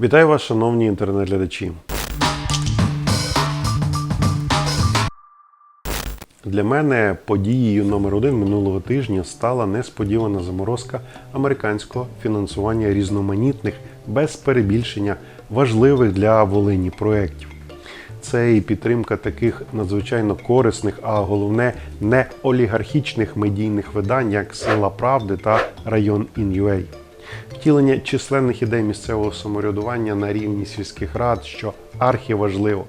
Вітаю вас, шановні інтернет-глядачі. Для мене подією номер один минулого тижня стала несподівана заморозка американського фінансування різноманітних, без перебільшення важливих для Волині проєктів. Це і підтримка таких надзвичайно корисних, а головне не олігархічних медійних видань, як Сила Правди та Район Ін'юей. Втілення численних ідей місцевого самоврядування на рівні сільських рад, що архіважливо,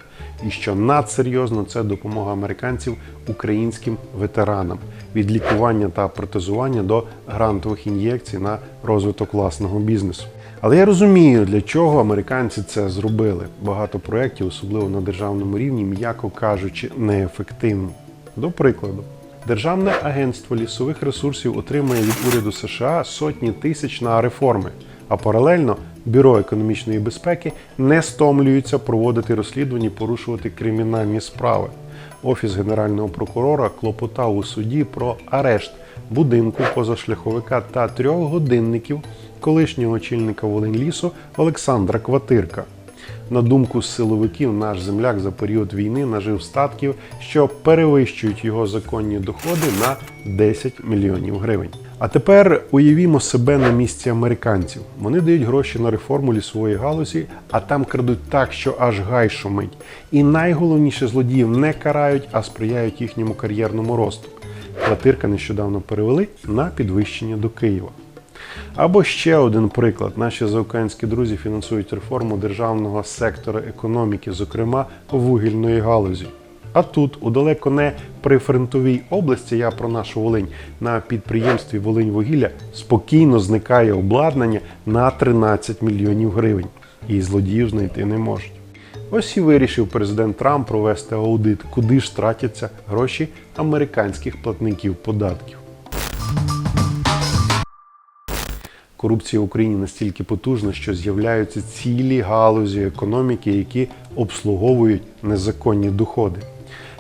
і що надсерйозно це допомога американців українським ветеранам від лікування та протезування до грантових ін'єкцій на розвиток власного бізнесу. Але я розумію, для чого американці це зробили. Багато проєктів, особливо на державному рівні, м'яко кажучи, неефективні. До прикладу, Державне агентство лісових ресурсів отримує від уряду США сотні тисяч на реформи, а паралельно Бюро економічної безпеки не стомлюється проводити розслідування порушувати кримінальні справи. Офіс генерального прокурора клопотав у суді про арешт будинку позашляховика та трьох годинників колишнього очільника Волиньлісу Олександра Кватирка. На думку силовиків, наш земляк за період війни нажив статків, що перевищують його законні доходи на 10 мільйонів гривень. А тепер уявімо себе на місці американців. Вони дають гроші на реформу лісової галузі, а там крадуть так, що аж гай шумить. І найголовніше злодіїв не карають, а сприяють їхньому кар'єрному росту. Квартирка нещодавно перевели на підвищення до Києва. Або ще один приклад: наші заокеанські друзі фінансують реформу державного сектора економіки, зокрема вугільної галузі. А тут, у далеко не прифронтовій області, я про нашу Волинь, на підприємстві Волиньвугілля спокійно зникає обладнання на 13 мільйонів гривень, і злодіїв знайти не можуть. Ось і вирішив президент Трамп провести аудит, куди ж тратяться гроші американських платників податків. Корупція в Україні настільки потужна, що з'являються цілі галузі економіки, які обслуговують незаконні доходи.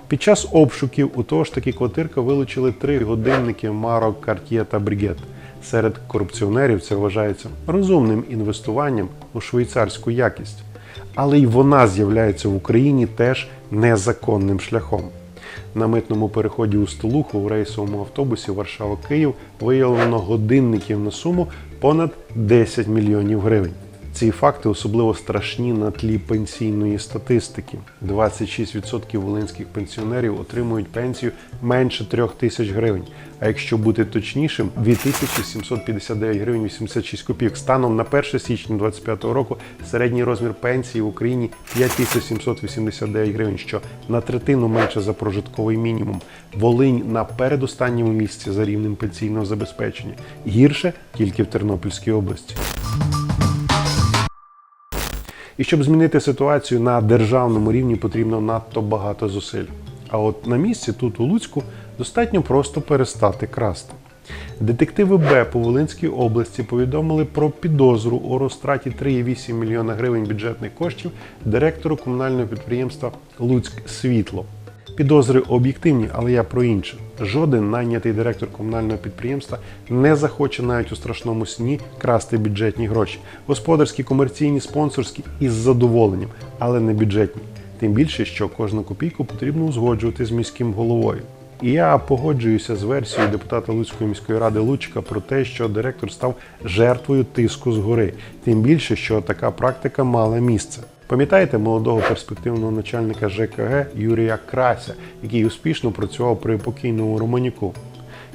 Під час обшуків у того ж таки квартирка вилучили три годинники марок Cartier та Брігет. Серед корупціонерів це вважається розумним інвестуванням у швейцарську якість. Але й вона з'являється в Україні теж незаконним шляхом. На митному переході у Столуху в рейсовому автобусі Варшава-Київ виявлено годинників на суму понад 10 мільйонів гривень. Ці факти особливо страшні на тлі пенсійної статистики. 26% волинських пенсіонерів отримують пенсію менше 3 тисяч гривень. А якщо бути точнішим, 2759 гривень 86 копійок. Станом на 1 січня 2025 року середній розмір пенсії в Україні 5789 гривень, що на третину менше за прожитковий мінімум. Волинь на передостанньому місці за рівнем пенсійного забезпечення. Гірше тільки в Тернопільській області. І щоб змінити ситуацію на державному рівні, потрібно надто багато зусиль. А от на місці, тут у Луцьку, достатньо просто перестати красти. Детективи Б по Волинській області повідомили про підозру у розтраті 3,8 мільйона гривень бюджетних коштів директору комунального підприємства Луцьк Світло. Підозри об'єктивні, але я про інше. Жоден найнятий директор комунального підприємства не захоче навіть у страшному сні красти бюджетні гроші. Господарські, комерційні, спонсорські із задоволенням, але не бюджетні. Тим більше, що кожну копійку потрібно узгоджувати з міським головою. І я погоджуюся з версією депутата Луцької міської ради Лучка про те, що директор став жертвою тиску згори. Тим більше, що така практика мала місце. Пам'ятаєте молодого перспективного начальника ЖКГ Юрія Крася, який успішно працював при покійному Романюку?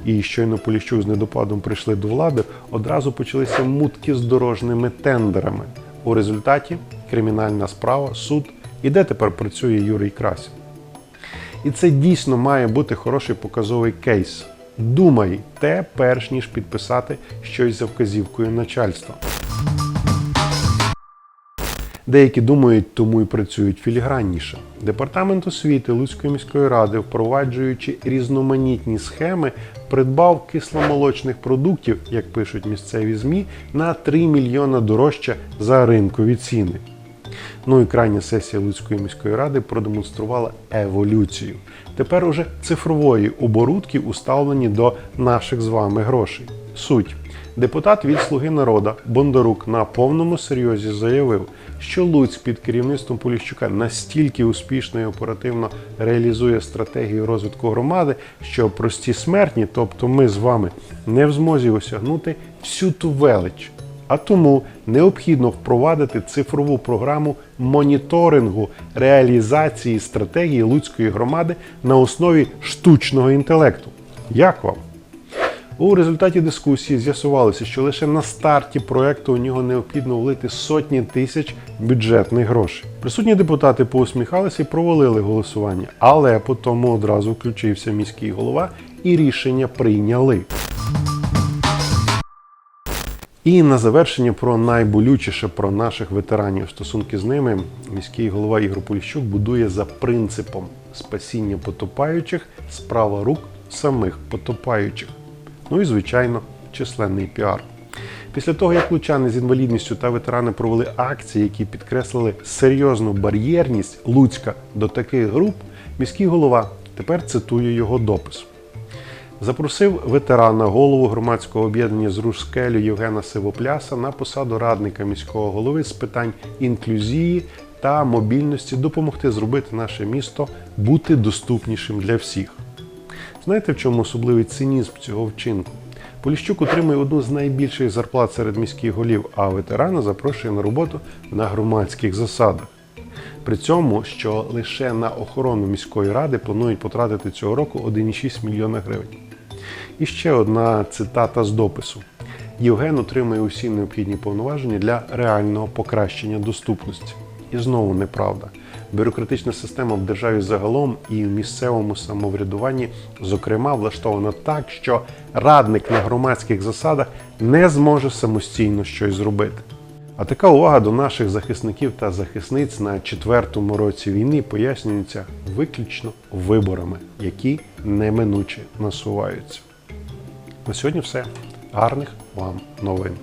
І щойно Поліщук з недопадом прийшли до влади, одразу почалися мутки з дорожніми тендерами. У результаті кримінальна справа, суд. І де тепер працює Юрій Крася? І це дійсно має бути хороший показовий кейс. Думай те, перш ніж підписати щось за вказівкою начальства. Деякі думають, тому і працюють філігранніше. Департамент освіти Луцької міської ради, впроваджуючи різноманітні схеми, придбав кисломолочних продуктів, як пишуть місцеві ЗМІ, на 3 мільйона дорожче за ринкові ціни. Ну і крайня сесія Луцької міської ради продемонструвала еволюцію. Тепер уже цифрової оборудки уставлені до наших з вами грошей. Суть. Депутат від Слуги народа Бондарук на повному серйозі заявив, що Луцьк під керівництвом Поліщука настільки успішно і оперативно реалізує стратегію розвитку громади, що прості смертні, тобто ми з вами, не в змозі осягнути всю ту велич. А тому необхідно впровадити цифрову програму моніторингу реалізації стратегії Луцької громади на основі штучного інтелекту. Як вам? У результаті дискусії з'ясувалося, що лише на старті проекту у нього необхідно влити сотні тисяч бюджетних грошей. Присутні депутати поусміхалися і провалили голосування, але по тому одразу включився міський голова і рішення прийняли. І на завершення про найболючіше про наших ветеранів стосунки з ними міський голова Ігор Поліщук будує за принципом спасіння потопаючих справа рук самих потопаючих. Ну і звичайно, численний піар. Після того, як лучани з інвалідністю та ветерани провели акції, які підкреслили серйозну бар'єрність Луцька до таких груп, міський голова тепер цитує його допис. Запросив ветерана, голову громадського об'єднання з Рускелю Євгена Сивопляса на посаду радника міського голови з питань інклюзії та мобільності допомогти зробити наше місто бути доступнішим для всіх. Знаєте, в чому особливий цинізм цього вчинку? Поліщук отримує одну з найбільших зарплат серед міських голів, а ветерана запрошує на роботу на громадських засадах. При цьому, що лише на охорону міської ради планують потратити цього року 1,6 мільйона гривень. І ще одна цитата з допису. Євген отримує усі необхідні повноваження для реального покращення доступності. І знову неправда. Бюрократична система в державі загалом і в місцевому самоврядуванні, зокрема, влаштована так, що радник на громадських засадах не зможе самостійно щось зробити. А така увага до наших захисників та захисниць на четвертому році війни пояснюється виключно виборами, які неминуче насуваються. На сьогодні все. Гарних вам новин.